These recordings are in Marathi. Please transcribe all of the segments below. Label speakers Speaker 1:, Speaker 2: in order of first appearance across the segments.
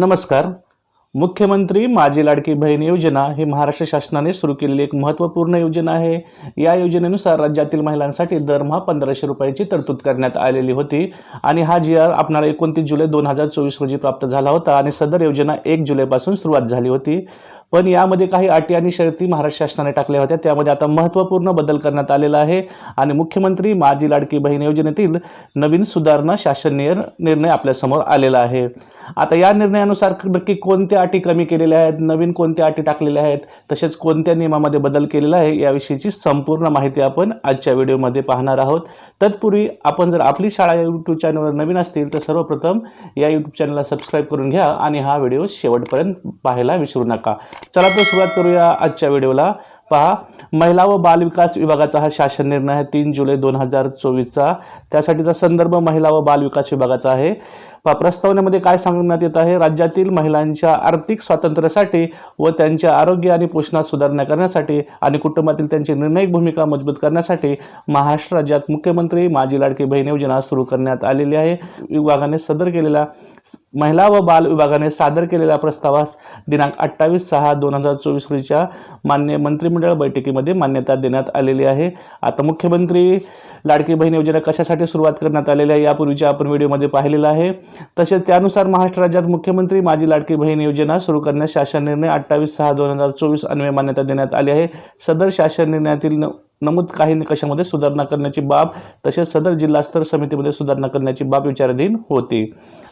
Speaker 1: नमस्कार. मुख्यमंत्री माझी लाडकी बहीण योजना ही महाराष्ट्र शासनाने सुरू केलेली एक महत्त्वपूर्ण योजना आहे. या योजनेनुसार राज्यातील महिलांसाठी दरमहा पंधराशे रुपयाची तरतूद करण्यात आलेली होती आणि हा जी आर आपणाला एकोणतीस जुलै दोन हजार चोवीस रोजी प्राप्त झाला होता आणि सदर योजना एक जुलैपासून सुरुवात झाली होती. पण यामध्ये काही अटी आणि शर्ती महाराष्ट्र शासनाने टाकल्या होत्या. त्यामध्ये आता महत्त्वपूर्ण बदल करण्यात आलेला आहे आणि मुख्यमंत्री माझी लाडकी बहीण योजनेतील नवीन सुधारणा शासनीय निर्णय आपल्यासमोर आलेला आहे. आता या निर्णयानुसार नक्की कोणत्या अटी कमी केलेल्या आहेत नवीन कोणत्या अटी टाकलेल्या आहेत तसेच कोणत्या नियमामध्ये बदल केलेला आहे याविषयीची संपूर्ण माहिती आपण आजच्या व्हिडिओमध्ये पाहणार आहोत. तत्पूर्वी आपण जर आपली शाळा या यूट्यूब चॅनलवर नवीन असतील तर सर्वप्रथम या यूट्यूब चॅनलला सबस्क्राईब करून घ्या आणि हा व्हिडिओ शेवटपर्यंत पाहायला विसरू नका. चला तर सुरुवात करूया आजच्या व्हिडिओला. पहा महिला व बालविकास विभागाचा हा शासन निर्णय आहे तीन जुलै दोन हजार चोवीसचा. त्यासाठीचा संदर्भ महिला व बालविकास विभागाचा आहे. पहा प्रस्तावनेमध्ये काय सांगण्यात येत आहे? राज्यातील महिलांच्या आर्थिक स्वातंत्र्यासाठी व त्यांच्या आरोग्य आणि पोषणात सुधारणा करण्यासाठी आणि कुटुंबातील त्यांची निर्णायक भूमिका मजबूत करण्यासाठी महाराष्ट्र राज्यात मुख्यमंत्री माझी लाडकी बहीण योजना सुरू करण्यात आलेली आहे. विभागाने सदर केलेला महिला व बाल विभागाने सादर केलेल्या प्रस्तावास दिनांक अठ्ठावीस सहा दोन हजार चोवीस रोजीच्या मान्य मंत्रिमंडळ बैठकीमध्ये मान्यता देण्यात आलेली आहे. आता मुख्यमंत्री लाडकी बहीण योजना कशासाठी सुरुवात करण्यात आलेली आहे यापूर्वीच्या आपण व्हिडिओमध्ये पाहिलेलं आहे. तसेच त्यानुसार महाराष्ट्र राज्यात मुख्यमंत्री माझी लाडकी बहीण योजना सुरू करण्यास शासन निर्णय अठ्ठावीस सहा दोन हजार चोवीस अन्वये मान्यता देण्यात आली आहे. सदर शासन निर्णयातील न नमूद काही निकषामध्ये सुधारणा करण्याची बाब तसेच सदर जिल्हास्तर समितीमध्ये सुधारणा करण्याची बाब विचाराधीन होती.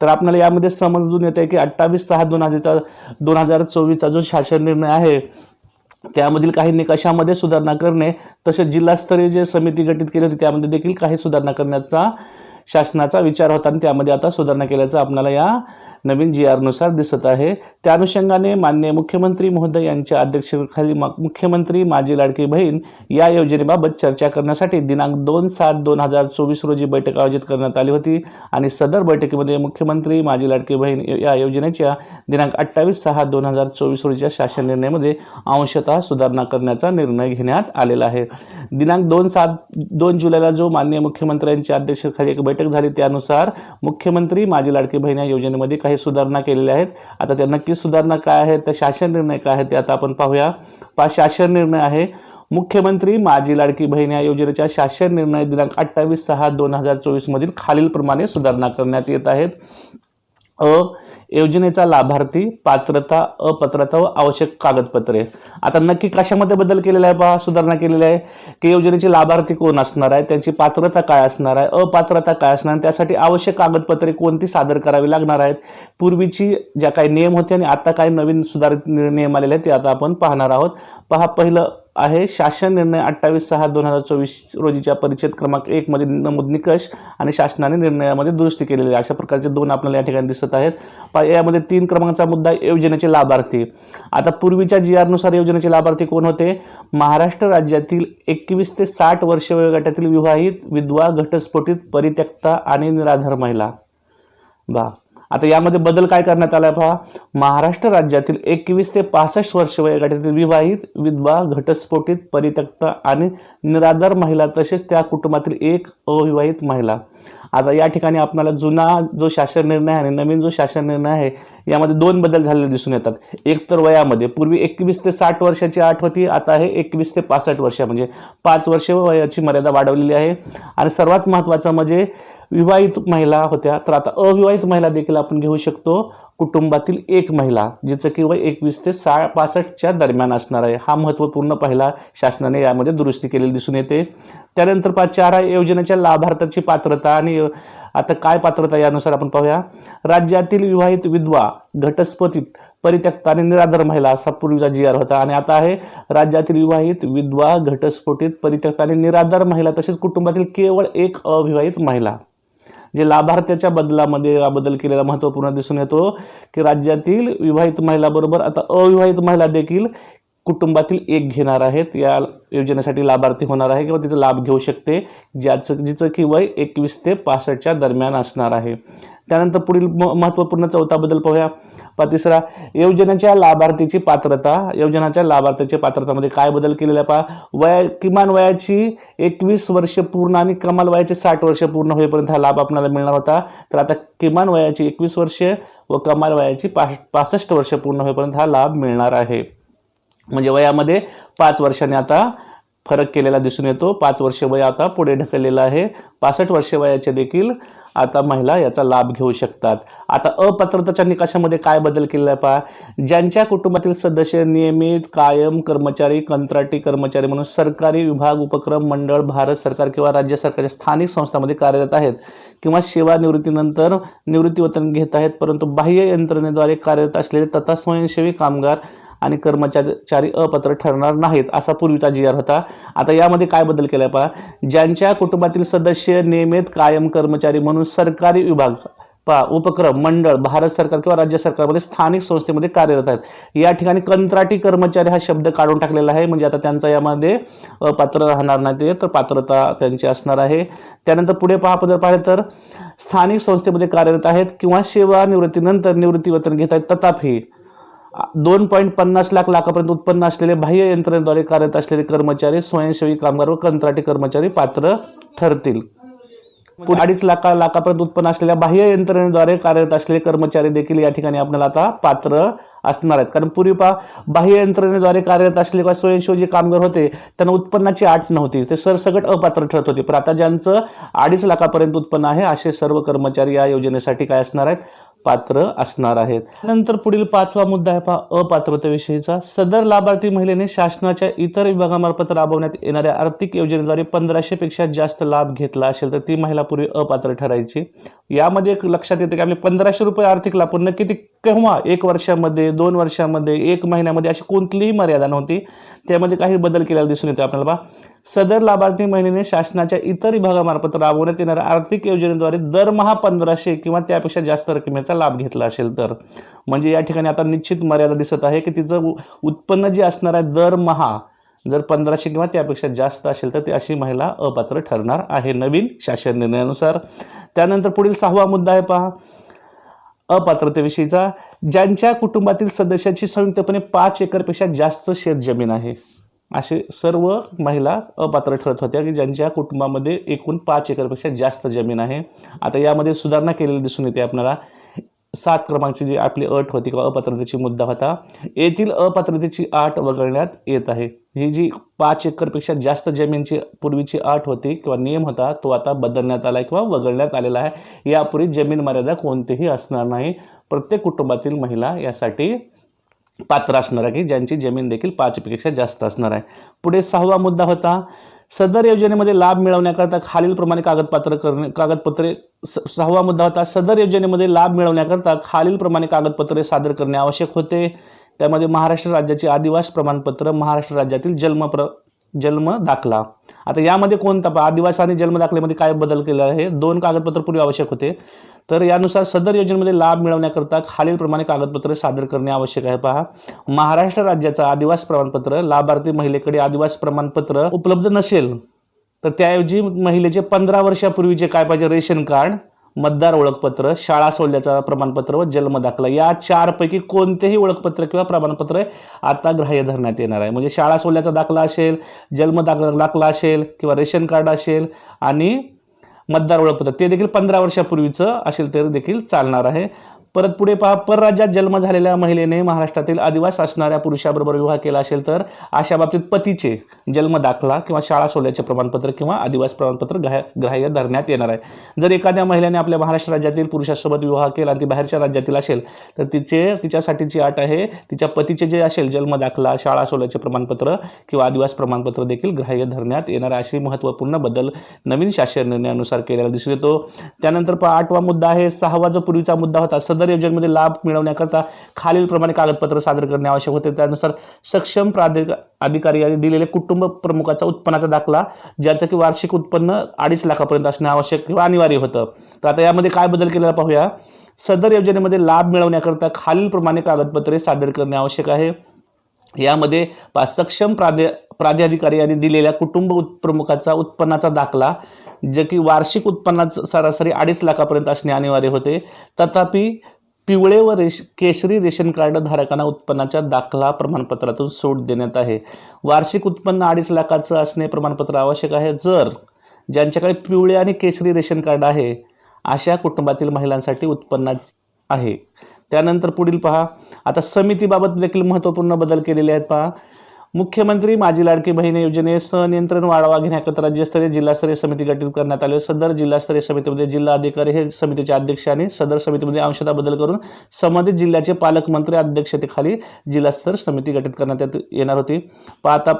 Speaker 1: तर आपल्याला यामध्ये समजून येते की अठ्ठावीस सहा दोन हजारचा दोन हजार चोवीसचा जो शासन निर्णय आहे त्यामधील काही निकषामध्ये सुधारणा करणे तसेच जिल्हास्तरीय जे समिती गठीत केली होती त्यामध्ये देखील काही सुधारणा करण्याचा शासनाचा विचार होता आणि त्यामध्ये आता सुधारणा केल्याचं आपल्याला या नवीन जी आरनुसार दिसत आहे. त्या अनुषंगाने मान्य मुख्यमंत्री महोदय यांच्या अध्यक्षतेखाली मुख्यमंत्री माझी लाडकी बहीण या योजनेबाबत चर्चा करण्यासाठी दिनांक दोन सात दोन हजार चोवीस रोजी बैठक आयोजित करण्यात आली होती आणि सदर बैठकीमध्ये मुख्यमंत्री माझी लाडकी बहीण या योजनेच्या दिनांक अठ्ठावीस सहा दोन हजार चोवीस रोजीच्या शासन निर्णयामध्ये अंशतः सुधारणा करण्याचा निर्णय घेण्यात आलेला आहे. दिनांक दोन सात दोन जुलैला जो माननीय मुख्यमंत्र्यांच्या अध्यक्षतेखाली एक बैठक झाली त्यानुसार मुख्यमंत्री माझी लाडकी बहीण या योजनेमध्ये काही सुधारणा केलेल्या आहेत. आता त्या नक्की सुधारणा काय आहेत त्या शासन निर्णय काय आहेत ते आता आपण पाहूया. पा शासन निर्णय आहे. मुख्यमंत्री माझी लाडकी बहीण या योजनेच्या शासन निर्णय दिनांक अठ्ठावीस सहा दोन हजार चोवीसमधील खालीलप्रमाणे सुधारणा करण्यात येत आहेत. अ योजनेचा लाभार्थी पात्रता अपात्रता व आवश्यक कागदपत्रे. आता नक्की कशामध्ये बदल केलेला आहे पहा सुधारणा केलेली आहे की योजनेचे लाभार्थी कोण असणार आहे त्यांची पात्रता काय असणार आहे अपात्रता काय असणार आहे त्यासाठी आवश्यक कागदपत्रे कोणती सादर करावी लागणार आहेत? पूर्वीची ज्या काही नियम होते आणि आता काही नवीन सुधारित नियम आलेले आहेत ते आता आपण पाहणार आहोत. पहा पहिलं आहे शासन निर्णय अठ्ठावीस सहा दोन हजार चोवीस रोजीच्या परिच्छेद क्रमांक एकमध्ये नमूद निकष आणि शासनाने निर्णयामध्ये दुरुस्ती केलेली आहे. अशा प्रकारचे दोन आपल्याला या ठिकाणी दिसत आहेत. यामध्ये तीन क्रमांकाचा मुद्दा योजनेचे लाभार्थी. आता पूर्वीच्या जी आरनुसार योजनेचे लाभार्थी कोण होते? महाराष्ट्र राज्यातील एकवीस ते साठ वर्ष वयोगटातील विवाहित विधवा घटस्फोटित परित्यक्ता आणि निराधार महिला. बा आता यामध्ये बदल काय करण्यात आला पहा. महाराष्ट्र राज्यातील एकवीस ते पासष्ट वर्ष वयोगटातील विवाहित विधवा घटस्फोटित परित्यक्ता आणि निराधार महिला तसेच त्या कुटुंबातील एक अविवाहित महिला. आता या ठिकाणी आपल्याला जुना जो शासन निर्णय आहे आणि नवीन जो शासन निर्णय आहे यामध्ये दोन बदल झालेले दिसून येतात. एक तर वयामध्ये पूर्वी एकवीस ते साठ वर्षाची आठ होती आता आहे एकवीस ते पासष्ट वर्ष म्हणजे पाच वर्ष वयाची मर्यादा वाढवलेली आहे. आणि सर्वात महत्त्वाचं म्हणजे विवाहित महिला होत्या तर आता अविवाहित महिला देखील आपण घेऊ शकतो. कुटुंबातील एक महिला जिचं की वय एकवीस ते सा पासष्टच्या दरम्यान असणार आहे. हा महत्त्वपूर्ण पहिला शासनाने यामध्ये दुरुस्ती केलेली दिसून येते. त्यानंतर पा चार योजनेच्या लाभार्थ्याची पात्रता आणि आता काय पात्रता यानुसार आपण पाहूया. राज्यातील विवाहित विधवा घटस्फोटित परित्यक्त आणि निराधार महिला असा पूर्वीचा जी आर होता. आणि आता आहे राज्यातील विवाहित विधवा घटस्फोटित परित्यक्ता आणि निराधार महिला तसेच कुटुंबातील केवळ एक अविवाहित महिला. जे लाभार्थ्याच्या बदलामध्ये बदल केलेला महत्त्वपूर्ण दिसून येतो की राज्यातील विवाहित महिलाबरोबर आता अविवाहित महिला देखील कुटुंबातील एक घेणार आहेत. या योजनेसाठी लाभार्थी होणार आहे किंवा तिचा लाभ घेऊ शकते ज्याचं जिचं की वय एकवीस ते पासष्टच्या दरम्यान असणार आहे. त्यानंतर पुढील म महत्त्वपूर्ण चौथा बदल पाहूया. प तिसरा योजनेच्या लाभार्थीची पात्रता. योजनाच्या लाभार्थीच्या पात्रतामध्ये काय बदल केलेला आहे पहा. वया किमान वयाची एकवीस वर्ष पूर्ण आणि कमाल वयाचे साठ वर्ष पूर्ण होईपर्यंत हा लाभ आपल्याला मिळणार होता. तर आता किमान वयाची एकवीस वर्षे व कमाल वयाची पास पासष्ट वर्ष पूर्ण होईपर्यंत हा लाभ मिळणार आहे. म्हणजे वयामध्ये पाच वर्षांनी आता फरक केलेला दिसून येतो. पाच वर्ष वय आता पुढे ढकललेलं आहे. पासष्ट वर्ष वयाचे देखील आता महिला याचा लाभ घेऊ शकतात. आता अपात्रताच्या निकषामध्ये काय बदल केलेला आहे पहा. ज्यांच्या कुटुंबातील सदस्य नियमित कायम कर्मचारी कंत्राटी कर्मचारी म्हणून सरकारी विभाग उपक्रम मंडळ भारत सरकार किंवा राज्य सरकारच्या स्थानिक संस्थांमध्ये कार्यरत आहेत किंवा सेवानिवृत्तीनंतर निवृत्तीवेतन घेत आहेत परंतु बाह्य यंत्रणेद्वारे कार्यरत असलेले तथा स्वयंसेवी कामगार आणि कर्मचारी अपात्र ठरणार नाहीत असा पूर्वीचा जी आर होता. आता यामध्ये काय बदल केला पहा. ज्यांच्या कुटुंबातील सदस्य नियमित कायम कर्मचारी म्हणून सरकारी विभाग पा उपक्रम मंडळ भारत सरकार किंवा राज्य सरकारमध्ये स्थानिक संस्थेमध्ये कार्यरत आहेत. या ठिकाणी कंत्राटी कर्मचारी हा शब्द काढून टाकलेला आहे. म्हणजे आता त्यांचा यामध्ये अपात्र राहणार नाही ते तर पात्रता त्यांची असणार आहे. त्यानंतर पुढे पहा आपण जर पाहिलं तर स्थानिक संस्थेमध्ये कार्यरत आहेत किंवा सेवानिवृत्तीनंतर निवृत्तीवेतन घेत आहेत. तथापि दोन पॉईंट पन्नास लाख लाखापर्यंत उत्पन्न असलेले बाह्य यंत्रणेद्वारे कार्यरत असलेले कर्मचारी स्वयंसेवी कामगार व कंत्राटी कर्मचारी पात्र ठरतील. पुढे अडीच लाखा लाखापर्यंत उत्पन्न असलेल्या बाह्य यंत्रणेद्वारे कार्यरत असलेले कर्मचारी देखील या ठिकाणी आपल्याला आता पात्र असणार आहेत. कारण पूर्वी पा बाह्य यंत्रणेद्वारे कार्यरत असलेले किंवा स्वयंसेवी जे कामगार होते त्यांना उत्पन्नाची आठ नव्हती. ते सरसकट अपात्र ठरत होते. पण आता ज्यांचं अडीच लाखापर्यंत उत्पन्न आहे असे सर्व कर्मचारी या योजनेसाठी काय असणार आहेत? पात्र असणार आहेत. नंतर पुढील पाचवा मुद्दा आहे पहा अपात्रतेविषयीचा. सदर लाभार्थी महिलेने शासनाच्या इतर विभागामार्फत राबवण्यात येणाऱ्या आर्थिक योजनेद्वारे पंधराशे पेक्षा जास्त लाभ घेतला असेल तर ती महिला पूर्वी अपात्र ठरायची. यामध्ये एक लक्षात येते की आपले पंधराशे रुपये आर्थिक लाभ पुन्हा किती केव्हा? एक वर्षामध्ये दोन वर्षामध्ये एक महिन्यामध्ये अशी कोणतीही मर्यादा नव्हती. त्यामध्ये काही बदल केलेला दिसून येतो आपल्याला पहा. सदर लाभार्थी महिन्याने शासनाच्या इतर विभागामार्फत राबवण्यात येणाऱ्या आर्थिक योजनेद्वारे दरमहा पंधराशे किंवा त्यापेक्षा जास्त रकमेचा लाभ घेतला असेल तर. म्हणजे या ठिकाणी आता निश्चित मर्यादा दिसत आहे की तिचं उत्पन्न जे असणार आहे दरमहा जर पंधराशे किंवा त्यापेक्षा जास्त असेल तर ती अशी महिला अपात्र ठरणार आहे नवीन शासन निर्णयानुसार. त्यानंतर पुढील सहावा मुद्दा आहे पहा. अपात्रतेविषयीचा. ज्यांच्या कुटुंबातील सदस्याची संयुक्तपणे पाच एकरपेक्षा जास्त शेत जमीन आहे. असे सर्व महिला अपात्र ठरत होत्या की ज्यांच्या कुटुंबामध्ये एकूण पाच एकरपेक्षा जास्त जमीन आहे. आता यामध्ये सुधारणा केलेली दिसून येते आपल्याला. सात क्रमांकची जी आपली अट होती किंवा अपात्रतेची मुद्दा होता येथील अपात्रतेची आठ वगळण्यात येत आहे. ही जी पाच एकरपेक्षा जास्त जमीनची पूर्वीची आठ होती किंवा नियम होता तो आता बदलण्यात आला किंवा वगळण्यात आलेला आहे. यापूर्वी जमीन मर्यादा कोणतीही असणार नाही. प्रत्येक कुटुंबातील महिला यासाठी पात्र असणार आहे की ज्यांची जमीन देखील पाचपेक्षा जास्त असणार आहे. पुढे सहावा मुद्दा होता सदर योजनेमध्ये लाभ मिळवण्याकरता खालीलप्रमाणे कागदपत्र करणे कागदपत्रे स- सहावा मुद्दा होता सदर योजनेमध्ये लाभ मिळवण्याकरता खालीलप्रमाणे कागदपत्रे सादर करणे आवश्यक होते. त्यामध्ये महाराष्ट्र राज्याचे आदिवास प्रमाणपत्र महाराष्ट्र राज्यातील जन्म प्र जन्म दाखला. आता यामध्ये कोणता आदिवासी आदिवास आणि जन्मदाखल्यामध्ये काय बदल केला आहे? दोन कागदपत्र पूर्वी आवश्यक होते. तर यानुसार सदर योजनेमध्ये लाभ मिळवण्याकरता खालीलप्रमाणे कागदपत्रे सादर करणे आवश्यक आहे. पहा महाराष्ट्र राज्याचा आदिवास प्रमाणपत्र लाभार्थी महिलेकडे आदिवास प्रमाणपत्र उपलब्ध नसेल तर त्याऐवजी महिलेचे पंधरा वर्षापूर्वीचे काय पाहिजे रेशन कार्ड मतदार ओळखपत्र शाळा सोडल्याचा प्रमाणपत्र व जन्म दाखला. या चारपैकी कोणतेही ओळखपत्र किंवा प्रमाणपत्र आता ग्राह्य धरण्यात येणार आहे. म्हणजे शाळा सोडल्याचा दाखला असेल जन्म दाखला दाखला असेल किंवा रेशन कार्ड असेल आणि मतदार ओळखपत्र ते देखील पंधरा वर्षापूर्वीचं असेल तर देखील चालणार आहे. परत पुढे पहा परराज्यात जन्म झालेल्या महिलेने महाराष्ट्रातील आदिवास असणाऱ्या पुरुषाबरोबर विवाह केला असेल तर अशा बाबतीत पतीचे जन्म दाखला किंवा शाळा सोडल्याचे प्रमाणपत्र किंवा आदिवास प्रमाणपत्र ग्राह्य ग्राह्य धरण्यात येणार आहे. जर एखाद्या महिलेने आपल्या महाराष्ट्र राज्यातील पुरुषासोबत विवाह केला आणि ती बाहेरच्या राज्यातील असेल तर तिचे तिच्यासाठीची अट आहे तिच्या पतीचे जे असेल जन्म दाखला शाळा सोडल्याचे प्रमाणपत्र किंवा आदिवास प्रमाणपत्र देखील ग्राह्य धरण्यात येणार आहे. अशी महत्त्वपूर्ण बदल नवीन शासन निर्णयानुसार केलेला दिसून येतो. त्यानंतर पहा आठवा मुद्दा आहे सहावा जो पूर्वीचा मुद्दा होता सदर योजनेमध्ये लाभ मिळवण्याकरता खालीलप्रमाणे कागदपत्र सादर करणे आवश्यक होते. त्यानुसार सक्षम प्राधिक अधिकारी यांनी दिलेले कुटुंब प्रमुखाचा उत्पन्नाचा दाखला ज्याचं की वार्षिक उत्पन्न अडीच लाखापर्यंत असणे आवश्यक किंवा अनिवार्य होतं. तर आता यामध्ये काय बदल केलेला पाहूया. सदर योजनेमध्ये लाभ मिळवण्याकरता खालीलप्रमाणे कागदपत्रे सादर करणे आवश्यक आहे. यामध्ये सक्षम प्राध्या प्राध्याधिकारी यांनी दिलेल्या कुटुंब उत प्रमुखाचा उत्पन्नाचा दाखला जे की वार्षिक उत्पन्नाचं सरासरी अडीच लाखापर्यंत असणे अनिवार्य होते. तथापि पिवळे व रेश केशरी रेशन कार्ड धारकांना उत्पन्नाच्या दाखला प्रमाणपत्रातून सूट देण्यात आहे. वार्षिक उत्पन्न अडीच लाखाचं असणे प्रमाणपत्र आवश्यक आहे. जर ज्यांच्याकडे पिवळे आणि केशरी रेशन कार्ड आहे अशा कुटुंबातील महिलांसाठी उत्पन्ना आहे. त्यानंतर पुढील पहा. आता समितीबाबत देखील महत्त्वपूर्ण बदल केलेले आहेत पहा. मुख्यमंत्री माझी लाडकी बहीण योजने नियंत्रण वाढावा घेण्याकरता राज्यस्तरीय जिल्हास्तरीय समिती गठीत करण्यात आली. सदर जिल्हास्तरीय समितीमध्ये जिल्हा अधिकारी हे समितीचे अध्यक्ष आणि सदर समितीमध्ये अंशतः बदल करून संबंधित जिल्ह्याचे पालकमंत्री अध्यक्षतेखाली जिल्हास्तर समिती गठीत करण्यात येत- येणार होती. पहा आता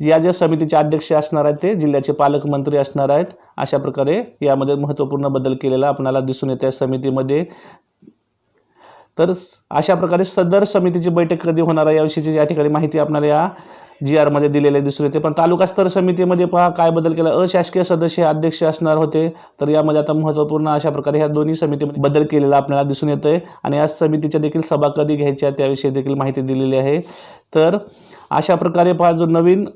Speaker 1: या ज्या समितीचे अध्यक्ष असणार आहेत ते जिल्ह्याचे पालकमंत्री असणार आहेत. अशा प्रकारे यामध्ये महत्त्वपूर्ण बदल केलेला आपल्याला दिसून येत आहे. समितीमध्ये तर अशा प्रकारे सदर समितीची बैठक कधी होणार आहे याविषयीची या ठिकाणी माहिती आपल्याला या जी आरमध्ये दिलेले दिसून येते. पण तालुकास्तर समितीमध्ये पहा काय बदल केला? अशासकीय सदस्य अध्यक्ष असणार होते. तर यामध्ये आता महत्त्वपूर्ण अशा प्रकारे ह्या दोन्ही समितीमध्ये बदल केलेला आपल्याला दिसून येतं आहे आणि या समितीच्या देखील सभा कधी घ्यायच्या त्याविषयी देखील माहिती दिलेली आहे. तर अशा प्रकारे पहा जो नवीन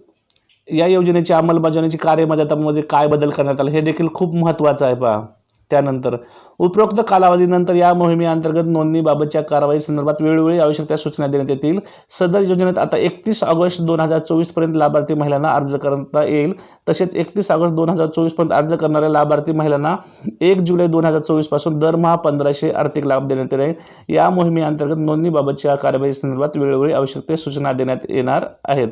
Speaker 1: या योजनेची अंमलबजावणीची कार्यमर्यादामध्ये काय बदल करण्यात आला हे देखील खूप महत्त्वाचं आहे पहा. त्यानंतर उपरोक्त कालावधीनंतर या मोहिमेअंतर्गत नोंदणीबाबतच्या कारवाई संदर्भात वेळोवेळी आवश्यक त्या सूचना देण्यात येतील. सदर योजनेत आता एकतीस ऑगस्ट दोन हजार चोवीसपर्यंत लाभार्थी महिलांना अर्ज करता येईल. तसेच एकतीस ऑगस्ट दोन हजार चोवीसपर्यंत अर्ज करणाऱ्या लाभार्थी महिलांना एक जुलै दोन हजार चोवीसपासून दरमहा पंधराशे आर्थिक लाभ देण्यात येईल. या मोहिमेअंतर्गत नोंदणीबाबतच्या कार्यवाही संदर्भात वेळोवेळी आवश्यक त्या सूचना देण्यात येणार आहेत.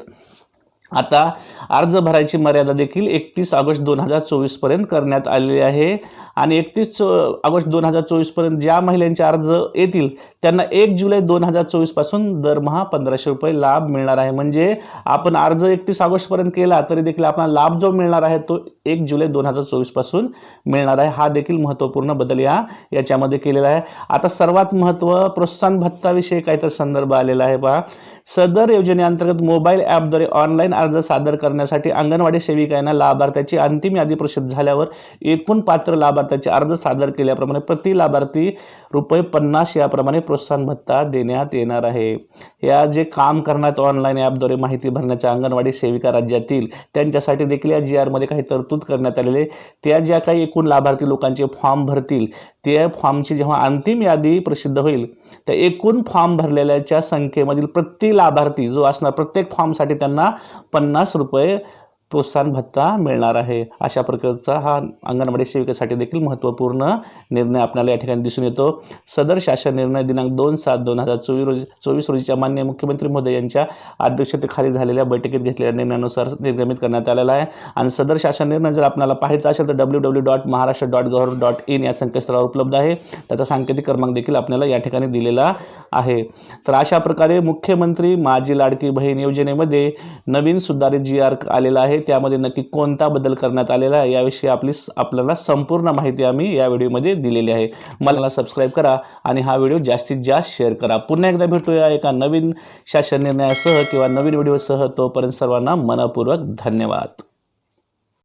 Speaker 1: आता अर्ज भरायची मर्यादा देखील एकतीस ऑगस्ट दोन हजार चोवीसपर्यंत करण्यात आलेली आहे. आणि एकतीस चो ऑगस्ट दोन हजार चोवीसपर्यंत ज्या महिलांचे अर्ज येतील त्यांना एक जुलै दोन हजार चोवीसपासून दरमहा पंधराशे रुपये लाभ मिळणार आहे. म्हणजे आपण अर्ज एकतीस ऑगस्टपर्यंत केला तरी देखील आपल्याला लाभ जो मिळणार आहे तो एक जुलै दोन हजार चोवीसपासून मिळणार आहे. हा देखील महत्त्वपूर्ण बदल या याच्यामध्ये केलेला आहे. आता सर्वात महत्त्व प्रोत्साहन भत्ताविषयी काहीतरी संदर्भ आलेला आहे पहा. सदर योजनेअंतर्गत मोबाईल ॲपद्वारे ऑनलाईन अर्ज सादर करण्यासाठी अंगणवाडी सेविकांना लाभार्थ्याची अंतिम यादी प्रसिद्ध झाल्यावर एकूण पात्र लाभार्थ्याचे अर्ज सादर केल्याप्रमाणे प्रति लाभार्थी रुपये पन्नास याप्रमाणे प्रोत्साहन भत्ता देण्यात येणार आहे. या जे काम करण्यात ऑनलाईन ॲपद्वारे माहिती भरण्याच्या अंगणवाडी सेविका राज्यातील त्यांच्यासाठी देखील या जी आरमध्ये काही तरतूद करण्यात आलेले त्या ज्या काही एकूण लाभार्थी लोकांचे फॉर्म भरतील त्या फॉर्मची जेव्हा अंतिम यादी प्रसिद्ध होईल त्या एकूण फॉर्म भरलेल्याच्या संख्येमधील प्रति लाभार्थी जो असणार प्रत्येक फॉर्मसाठी त्यांना पन्नास रुपये प्रोत्साहन भत्ता मिळणार आहे. अशा प्रकारचा हा अंगणवाडी सेविकेसाठी देखील महत्त्वपूर्ण निर्णय आपल्याला या ठिकाणी दिसून येतो. सदर शासन निर्णय दिनांक दोन सात दोन हजार चोवीस रोजी चोवीस रोजीच्या मान्य मुख्यमंत्री महोदय यांच्या अध्यक्षतेखाली झालेल्या बैठकीत घेतलेल्या निर्णयानुसार निर्गमित करण्यात आलेला आहे. आणि सदर शासन निर्णय जर आपल्याला पाहायचा असेल तर W W dot Maharashtra dot govern dot in या संकेतस्थळावर उपलब्ध आहे. त्याचा सांकेतिक क्रमांक देखील आपल्याला या ठिकाणी दिलेला आहे. तर अशा प्रकारे मुख्यमंत्री माझी लाडकी बहीण योजनेमध्ये नवीन सुधारित जी आर आलेला आहे. आहे. त्यामध्ये नक्की कोणता बदल करण्यात आलेला आहे याविषयी आपली आपल्याला संपूर्ण माहिती आम्ही या व्हिडिओमध्ये दिलेली आहे. मला सबस्क्राईब करा आणि हा व्हिडिओ जास्तीत जास्त शेअर करा. पुन्हा एकदा भेटूया एका नवीन शासन निर्णयासह किंवा नवीन व्हिडिओसह. तोपर्यंत सर्वांना मनपूर्वक धन्यवाद.